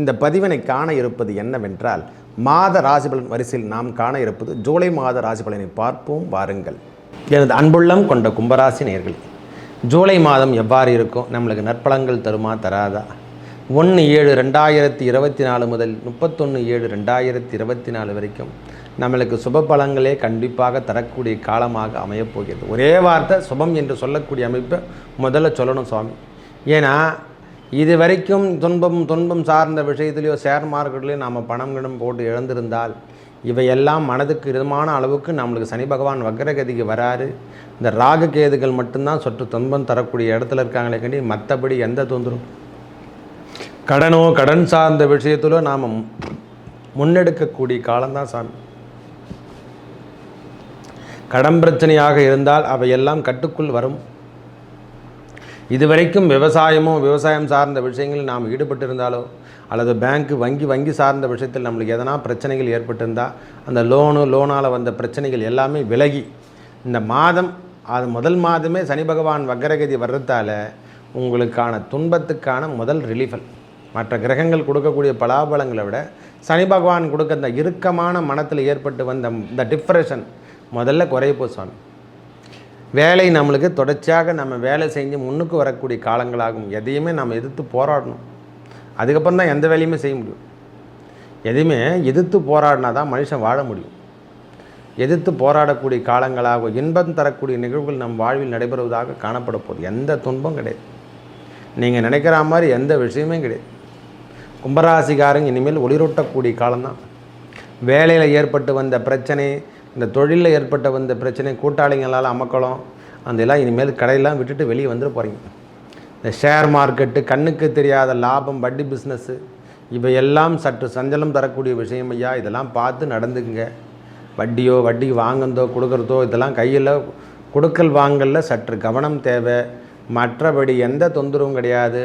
இந்த பதிவினை காண இருப்பது என்னவென்றால் மாத ராசிபலன் வரிசையில் நாம் காண இருப்பது ஜூலை மாத ராசிபலனை பார்ப்போம் வாருங்கள். எனது அன்புள்ளம் கொண்ட கும்பராசி நேர்கள் ஜூலை மாதம் எவ்வாறு இருக்கும்? நம்மளுக்கு நற்பலங்கள் தருமா தராதா? ஒன்று ஏழு ரெண்டாயிரத்தி இருபத்தி நாலு முதல் முப்பத்தொன்று ஏழு ரெண்டாயிரத்தி இருபத்தி நாலு வரைக்கும் நம்மளுக்கு சுப பலங்களே கண்டிப்பாக தரக்கூடிய காலமாக அமையப் போகிறது. ஒரே வார்த்தை சுபம் என்று சொல்லக்கூடிய அமைப்பை முதல்ல சொல்லணும் சுவாமி. ஏன்னா இது வரைக்கும் துன்பம் துன்பம் சார்ந்த விஷயத்திலையோ ஷேர் மார்க்கெட்லேயோ நாம் பணம் கிணம் போட்டு இழந்திருந்தால் இவையெல்லாம் மனதுக்கு இதமான அளவுக்கு நம்மளுக்கு சனி பகவான் வக்ரகதிக்கு வராரு. இந்த ராக கேதுகள் மட்டும்தான் சொற்று துன்பம் தரக்கூடிய இடத்துல இருக்காங்களே கண்டி மற்றபடி எந்த தொந்தரும் கடனோ கடன் சார்ந்த விஷயத்திலோ நாம் முன்னெடுக்கக்கூடிய காலம்தான் சாமி. கடன் பிரச்சனையாக இருந்தால் அவையெல்லாம் கட்டுக்குள் வரும். இதுவரைக்கும் விவசாயமோ விவசாயம் சார்ந்த விஷயங்களில் நாம் ஈடுபட்டிருந்தாலோ அல்லது பேங்க்கு வங்கி வங்கி சார்ந்த விஷயத்தில் நம்மளுக்கு எதனா பிரச்சனைகள் ஏற்பட்டிருந்தால் அந்த லோனு லோனால் வந்த பிரச்சனைகள் எல்லாமே விலகி இந்த மாதம் அது முதல் மாதமே சனி பகவான் வக்கரகதி வர்றதால உங்களுக்கான துன்பத்துக்கான முதல் ரிலீஃபல் மற்ற கிரகங்கள் கொடுக்கக்கூடிய பலாபலங்களை விட சனி பகவான் கொடுக்க இந்த இறுக்கமான மனத்தில் ஏற்பட்டு வந்த இந்த டிப்ரெஷன் முதல்ல குறையப்போ சுவாமி. வேலை நம்மளுக்கு தொடர்ச்சியாக நம்ம வேலை செஞ்சு முன்னுக்கு வரக்கூடிய காலங்களாகும். எதையுமே நம்ம எதிர்த்து போராடணும். அதுக்கப்புறம் தான் எந்த வேலையுமே செய்ய முடியும். எதையுமே எதிர்த்து போராடினா தான் மனுஷன் வாழ முடியும். எதிர்த்து போராடக்கூடிய காலங்களாக இன்பம் தரக்கூடிய நிகழ்வுகள் நம் வாழ்வில் நடைபெறுவதாக காணப்பட போகுது. எந்த துன்பம் கிடையாது. நீங்கள் நினைக்கிற மாதிரி எந்த விஷயமே கிடையாது. கும்பராசிக்காரங்க இனிமேல் ஒளிரூட்டக்கூடிய காலம்தான். வேலையில் ஏற்பட்டு வந்த பிரச்சனை இந்த தொழிலில் ஏற்பட்ட வந்த பிரச்சனை கூட்டாளிங்களால் அமக்களம் அந்த எல்லாம் இனிமேல் கடையெல்லாம் விட்டுட்டு வெளியே வந்துட போகிறீங்க இந்த ஷேர் மார்க்கெட்டு கண்ணுக்கு தெரியாத லாபம் வட்டி பிஸ்னஸ்ஸு இவையெல்லாம் சற்று சஞ்சலம் தரக்கூடிய விஷயம் ஐயா. இதெல்லாம் பார்த்து நடந்துக்குங்க. வட்டியோ வட்டி வாங்குறதோ கொடுக்குறதோ இதெல்லாம் கையில் கொடுக்கல் வாங்கலில் சற்று கவனம் தேவை. மற்றபடி எந்த தொந்தரவும் கிடையாது.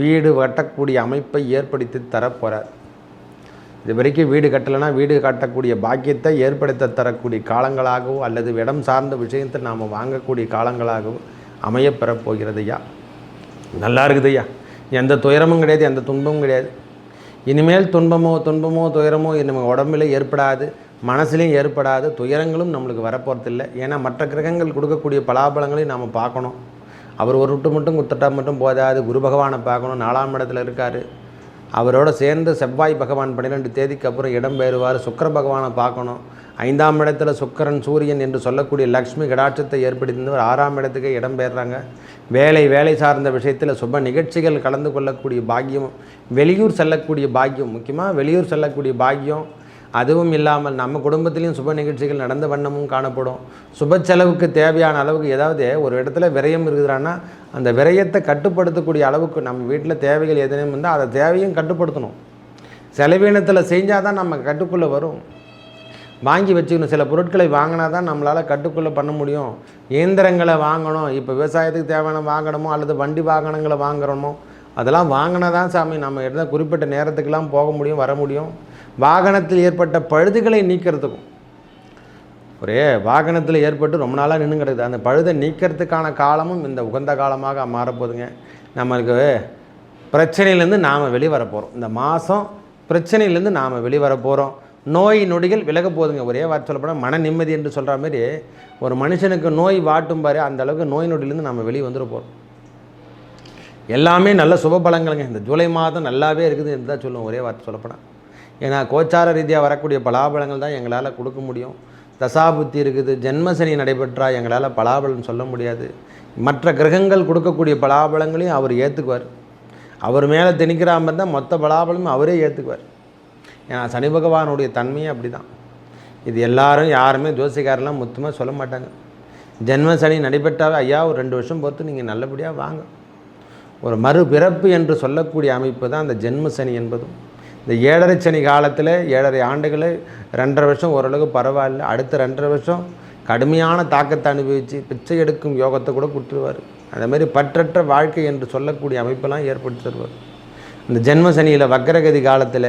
வீடு வட்டக்கூடிய அமைப்பை ஏற்படுத்தி தரப்போகிறார் இது வரைக்கும் வீடு கட்டலைன்னா வீடு கட்டக்கூடிய பாக்கியத்தை ஏற்படுத்த தரக்கூடிய காலங்களாகவோ அல்லது இடம் சார்ந்த விஷயத்தை நாம் வாங்கக்கூடிய காலங்களாகவோ அமையப்பெறப் போகிறது ஐயா நல்லா இருக்குது ஐயா எந்த துயரமும் கிடையாது எந்த துன்பமும் கிடையாது. இனிமேல் துன்பமோ துன்பமோ துயரமோ நம்ம உடம்புல ஏற்படாது மனசுலையும் ஏற்படாது துயரங்களும் நம்மளுக்கு வரப்போகிறதில்ல ஏன்னா மற்ற கிரகங்கள் கொடுக்கக்கூடிய பலாபலங்களையும் நாம் பார்க்கணும். அவர் ஒரு விட்டு மட்டும் குத்தட்டா மட்டும் போதாது. குரு பகவானை பார்க்கணும். நாலாம் இடத்துல இருக்கார். அவரோடு சேர்ந்து செவ்வாய் பகவான் பன்னிரெண்டு தேதிக்கு அப்புறம் இடம்பெறுவார் சுக்கர பகவானை பார்க்கணும். ஐந்தாம் இடத்துல சுக்கரன் சூரியன் என்று சொல்லக்கூடிய லக்ஷ்மி கடாட்சத்தை ஏற்படுத்தினவர் ஆறாம் இடத்துக்கு இடம்பெயர்றாங்க வேலை வேலை சார்ந்த விஷயத்தில் சுப நிகழ்ச்சிகள் கலந்து கொள்ளக்கூடிய பாக்கியம் வெளியூர் செல்லக்கூடிய பாக்கியம் முக்கியமாக வெளியூர் செல்லக்கூடிய பாக்கியம் அதுவும் இல்லாமல் நம்ம குடும்பத்திலையும் சுப நிகழ்ச்சிகள் நடந்த வண்ணமும் காணப்படும். சுப செலவுக்கு தேவையான அளவுக்கு ஏதாவது ஒரு இடத்துல விரயம் இருக்குதுறான்னா அந்த விரயத்தை கட்டுப்படுத்தக்கூடிய அளவுக்கு நம்ம வீட்டில் தேவைகள் எதனையும் இருந்தால் அதை தேவையும் கட்டுப்படுத்தணும். செலவீனத்தில் செஞ்சால் தான் நம்ம கட்டுக்குள்ளே வரும். வாங்கி வச்சுக்கணும். சில பொருட்களை வாங்கினா தான் நம்மளால் கட்டுக்குள்ளே பண்ண முடியும். இயந்திரங்களை வாங்கணும். இப்போ விவசாயத்துக்கு தேவையான வாங்கணுமோ அல்லது வண்டி வாகனங்களை வாங்குறோமோ அதெல்லாம் வாங்கினா தான் சாமி நம்ம இருந்தால் குறிப்பிட்ட நேரத்துக்கெல்லாம் போக முடியும் வர முடியும். வாகனத்தில் ஏற்பட்ட பழுதுகளை நீக்கிறதுக்கும். ஒரே வாகனத்தில் ஏற்பட்டு ரொம்ப நாளாக நின்று கிடக்குது அந்த பழுதை நீக்கிறதுக்கான காலமும் இந்த உகந்த காலமாக மாறப்போகுதுங்க. நம்மளுக்கு பிரச்சனையிலேருந்து நாம் வெளிவர போகிறோம் இந்த மாதம் பிரச்சனையிலேருந்து நாம் வெளிவர போகிறோம் நோய் நொடிகள் விலக போகுதுங்க. ஒரே வார்த்தை சொல்லப்போனால் மன நிம்மதி என்று சொல்கிற மாதிரி ஒரு மனுஷனுக்கு நோய் வாட்டும் பாரு அந்த அளவுக்கு நோய் நொடியிலேருந்து நம்ம வெளியே வந்துட போகிறோம் எல்லாமே நல்ல சுப பலங்களுங்க இந்த ஜூலை மாதம் நல்லாவே இருக்குது என்று தான் சொல்லுவோம். ஒரே வார்த்தை சொல்லப்போனால் ஏன்னா கோச்சார ரீதியாக வரக்கூடிய பலாபலங்கள் தான் எங்களால் கொடுக்க முடியும். தசாபுத்தி இருக்குது ஜென்மசனி நடைபெற்றா எங்களால் பலாபலன் சொல்ல முடியாது. மற்ற கிரகங்கள் கொடுக்கக்கூடிய பலாபலங்களையும் அவர் ஏற்றுக்குவார் அவர் மேலே திணிக்கிறாமல் இருந்தால் மொத்த பலாபலமும் அவரே ஏற்றுக்குவார் ஏன்னா சனி பகவானுடைய தன்மையே அப்படி தான் இது எல்லாரும் யாருமே ஜோசிக்காரெல்லாம் மொத்தமாக சொல்ல மாட்டாங்க. ஜென்ம சனி நடைபெற்றாவே ஐயா ஒரு ரெண்டு வருஷம் பொறுத்து நீங்கள் நல்லபடியாக வாங்க. ஒரு மறுபிறப்பு என்று சொல்லக்கூடிய அமைப்பு தான் அந்த ஜென்ம சனி என்பதும். இந்த ஏழரை சனி காலத்தில் ஏழரை ஆண்டுகள் ரெண்டரை வருஷம் ஓரளவுக்கு பரவாயில்ல. அடுத்த ரெண்டரை வருஷம் கடுமையான தாக்கத்தை அனுபவித்து பிச்சை எடுக்கும் யோகத்தை கூட கொடுத்துருவார். அந்த மாதிரி பற்றற்ற வாழ்க்கை என்று சொல்லக்கூடிய அமைப்பெல்லாம் ஏற்படுத்தி தருவார். இந்த ஜென்ம சனியில் வக்கரகதி காலத்தில்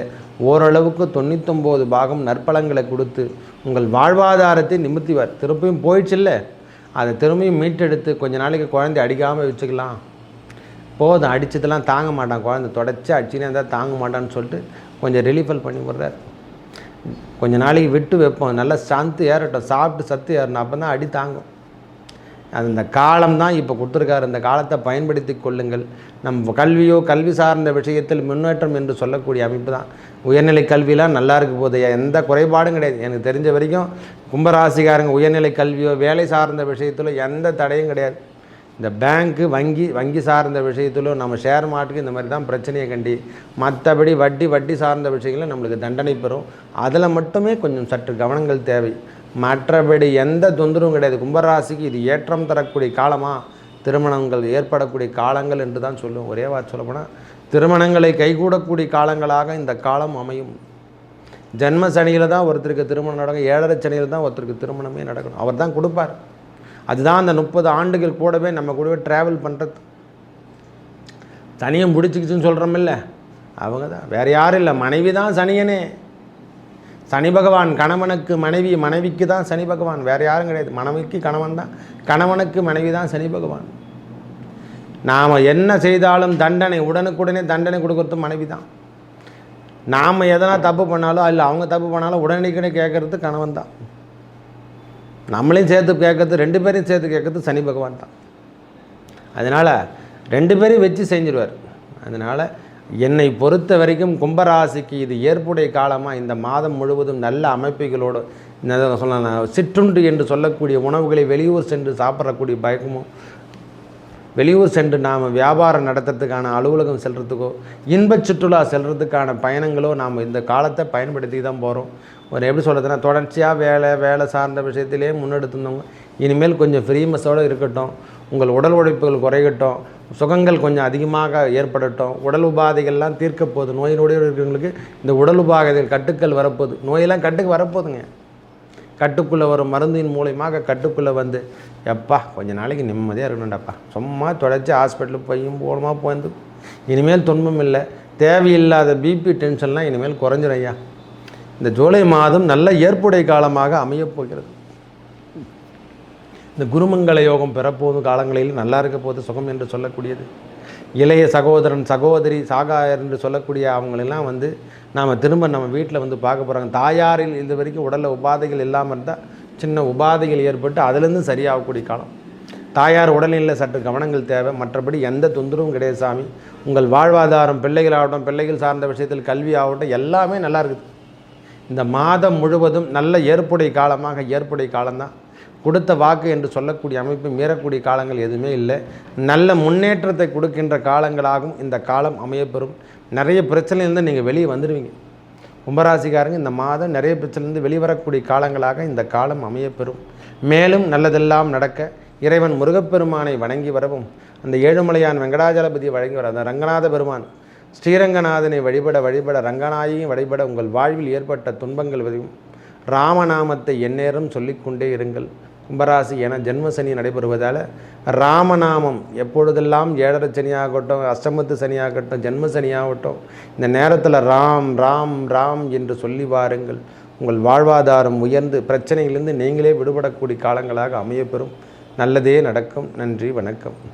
ஓரளவுக்கு தொண்ணூத்தொம்பது பாகம் நற்பலங்களை கொடுத்து உங்கள் வாழ்வாதாரத்தை நிமித்திவார் திருப்பியும் போயிடுச்சுல்ல? அதை திரும்பியும் மீட்டெடுத்து கொஞ்ச நாளைக்கு குழந்தை அடிக்காமல் வச்சுக்கலாம். போதும் அடிச்சதெல்லாம் தாங்க மாட்டான். குழந்தை தொடச்சி அடிச்சுனே இருந்தால் தாங்க மாட்டான்னு சொல்லிட்டு கொஞ்சம் ரிலீஃபல் பண்ணி விடுறாரு. கொஞ்ச நாளைக்கு விட்டு வைப்போம். நல்லா சாந்து ஏறட்டும். சாப்பிட்டு சத்து ஏறணும். அப்போ தான் அடி தாங்கும். அந்த காலம் தான் இப்போ கொடுத்துருக்காரு. அந்த காலத்தை பயன்படுத்தி கொள்ளுங்கள். நம் கல்வியோ கல்வி சார்ந்த விஷயத்தில் முன்னேற்றம் என்று சொல்லக்கூடிய அமைப்பு தான் உயர்நிலை கல்வியெலாம் நல்லா இருக்கு போது. எந்த குறைபாடும் கிடையாது. எனக்கு தெரிஞ்ச வரைக்கும் கும்பராசிக்காரங்க உயர்நிலை கல்வியோ வேலை சார்ந்த விஷயத்தில் எந்த தடையும் கிடையாது. இந்த பேங்க்கு வங்கி வங்கி சார்ந்த விஷயத்திலும் நம்ம ஷேர் மார்ட்டுக்கு இந்த மாதிரி தான் பிரச்சனையை கண்டி மற்றபடி வட்டி வட்டி சார்ந்த விஷயங்களும் நம்மளுக்கு தண்டனை பெறும். அதில் மட்டுமே கொஞ்சம் சற்று கவனங்கள் தேவை. மற்றபடி எந்த தொந்தரவும் கிடையாது. கும்பராசிக்கு இது ஏற்றம் தரக்கூடிய காலமாக திருமணங்கள் ஏற்படக்கூடிய காலங்கள் என்று தான் சொல்லுவோம் ஒரே வார்த்தை சொல்லப்போனால் திருமணங்களை கைகூடக்கூடிய காலங்களாக இந்த காலம் அமையும். ஜென்ம சனியில் தான் ஒருத்தருக்கு திருமணம் நடக்கும். ஏழரை சனியில் தான் ஒருத்தருக்கு திருமணமே நடக்கணும். அவர் தான் கொடுப்பார். அதுதான் அந்த முப்பது ஆண்டுகள் கூடவே நம்ம கூடவே ட்ராவல் பண்ணுறது சனியம் பிடிச்சிக்கிச்சுன்னு சொல்கிறோமில்ல அவங்க தான் வேறு யாரும் இல்லை. மனைவி தான் சனியனே. சனி பகவான் கணவனுக்கு மனைவி மனைவிக்கு தான் சனி பகவான். வேறு யாரும் கிடையாது. மனைவிக்கு கணவன் தான் கணவனுக்கு மனைவி தான் சனி பகவான். நாம் என்ன செய்தாலும் தண்டனை உடனுக்குடனே தண்டனை கொடுக்கறது மனைவி தான் நாம் எதனா தப்பு பண்ணாலும் இல்லை அவங்க தப்பு பண்ணாலும் உடனடிக்கடனே கேட்குறது கணவன் தான் நம்மளையும் சேர்த்து கேட்கறது ரெண்டு பேரையும் சேர்த்து கேட்கறது சனி பகவான் தான். அதனால் ரெண்டு பேரையும் வச்சு செஞ்சிருவார். அதனால் என்னை பொறுத்த வரைக்கும் கும்பராசிக்கு இது ஏற்புடைய காலமாக இந்த மாதம் முழுவதும் நல்ல அமைப்புகளோடு சொல்லலாம் சிற்றுண்டு என்று சொல்லக்கூடிய உணவுகளை வெளியூர் சென்று சாப்பிட்றக்கூடிய பயக்கமும் வெளியூர் சென்று நாம் வியாபாரம் நடத்துறதுக்கான அலுவலகம் செல்கிறதுக்கோ இன்பச் சுற்றுலா செல்கிறதுக்கான பயணங்களோ நாம் இந்த காலத்தை பயன்படுத்தி தான் போகிறோம் ஒரு எப்படி சொல்கிறதுனா தொடர்ச்சியாக வேலை வேலை சார்ந்த விஷயத்திலே முன்னெடுத்திருந்தவங்க இனிமேல் கொஞ்சம் ஃப்ரீமஸோடு இருக்கட்டும். உங்கள் உடல் உழைப்புகள் குறையட்டும். சுகங்கள் கொஞ்சம் அதிகமாக ஏற்படட்டும். உடல் உபாதைகள்லாம் தீர்க்க போகுது. நோய் நொடியோடு இருக்கிறவங்களுக்கு இந்த உடல் உபாதைகள் கட்டுக்கள் வரப்போகுது. நோயெல்லாம் கட்டுக்கு வரப்போகுதுங்க. கட்டுக்குள்ளே வரும் மருந்தின் மூலயமாக கட்டுக்குள்ளே வந்து எப்பா கொஞ்ச நாளைக்கு நிம்மதியாக இருக்கணும்டாப்பா. சும்மா தொடச்சி ஹாஸ்பிட்டலுக்கு போயும் போகணுமா போயிருந்து. இனிமேல் துன்பம் இல்லை. தேவையில்லாத பிபி டென்ஷன்லாம் இனிமேல் குறைஞ்சிடும் ஐயா. இந்த ஜூலை மாதம் நல்ல ஏற்புடை காலமாக அமையப் போகிறது. இந்த குருமங்கள யோகம் பெறப்போதும் காலங்களில் நல்லா இருக்க போது சுகம் என்று சொல்லக்கூடியது. இளைய சகோதரன் சகோதரி சாகா என்று சொல்லக்கூடிய அவங்களெல்லாம் வந்து நாம் திரும்ப நம்ம வீட்டில் வந்து பார்க்க போகிறாங்க தாயாரில் இது வரைக்கும் உடலில் உபாதைகள் இல்லாமல் இருந்தால் சின்ன உபாதைகள் ஏற்பட்டு அதுலேருந்து சரியாகக்கூடிய காலம். தாயார் உடல்நிலையில் சற்று கவனங்கள் தேவை. மற்றபடி எந்த தொந்தரவும் கிடையாது சாமி. உங்கள் வாழ்வாதாரம் பிள்ளைகளாகட்டும் பிள்ளைகள் சார்ந்த விஷயத்தில் கல்வி ஆகட்டும் எல்லாமே நல்லா இருக்குது. இந்த மாதம் முழுவதும் நல்ல ஏற்புடை காலமாக ஏற்புடை காலம்தான். கொடுத்த வாக்கு என்று சொல்லக்கூடிய அமைப்பு மீறக்கூடிய காலங்கள் எதுவுமே இல்லை. நல்ல முன்னேற்றத்தை கொடுக்கின்ற காலங்களாகவும் இந்த காலம் அமையப்பெறும். நிறைய பிரச்சனையிலேருந்து நீங்கள் வெளியே வந்துடுவீங்க கும்பராசிக்காரங்க இந்த மாதம் நிறைய பிரச்சனைலேருந்து வெளிவரக்கூடிய காலங்களாக இந்த காலம் அமையப்பெறும். மேலும் நல்லதெல்லாம் நடக்க இறைவன் முருகப்பெருமானை வணங்கி வரவும் அந்த ஏழுமலையான் வெங்கடாஜலபதி வழங்கி வர அந்த ரங்கநாத பெருமான் ஸ்ரீரங்கநாதனை வழிபட வழிபட ரங்கநாயகியும் வழிபட உங்கள் வாழ்வில் ஏற்பட்ட துன்பங்கள் வரையும் ராமநாமத்தை எந்நேரம் சொல்லிக்கொண்டே இருங்கள். கும்பராசி என ஜென்மசனி நடைபெறுவதால் ராமநாமம் எப்பொழுதெல்லாம் ஏழரை சனியாகட்டும் அஷ்டமத்து சனியாகட்டும் ஜென்ம சனியாகட்டும் இந்த நேரத்தில் ராம் ராம் ராம் என்று சொல்லி வாருங்கள். உங்கள் வாழ்வாதாரம் உயர்ந்து பிரச்சனையிலிருந்து நீங்களே விடுபடக்கூடிய காலங்களாக அமையப்பெறும். நல்லதே நடக்கும். நன்றி வணக்கம்.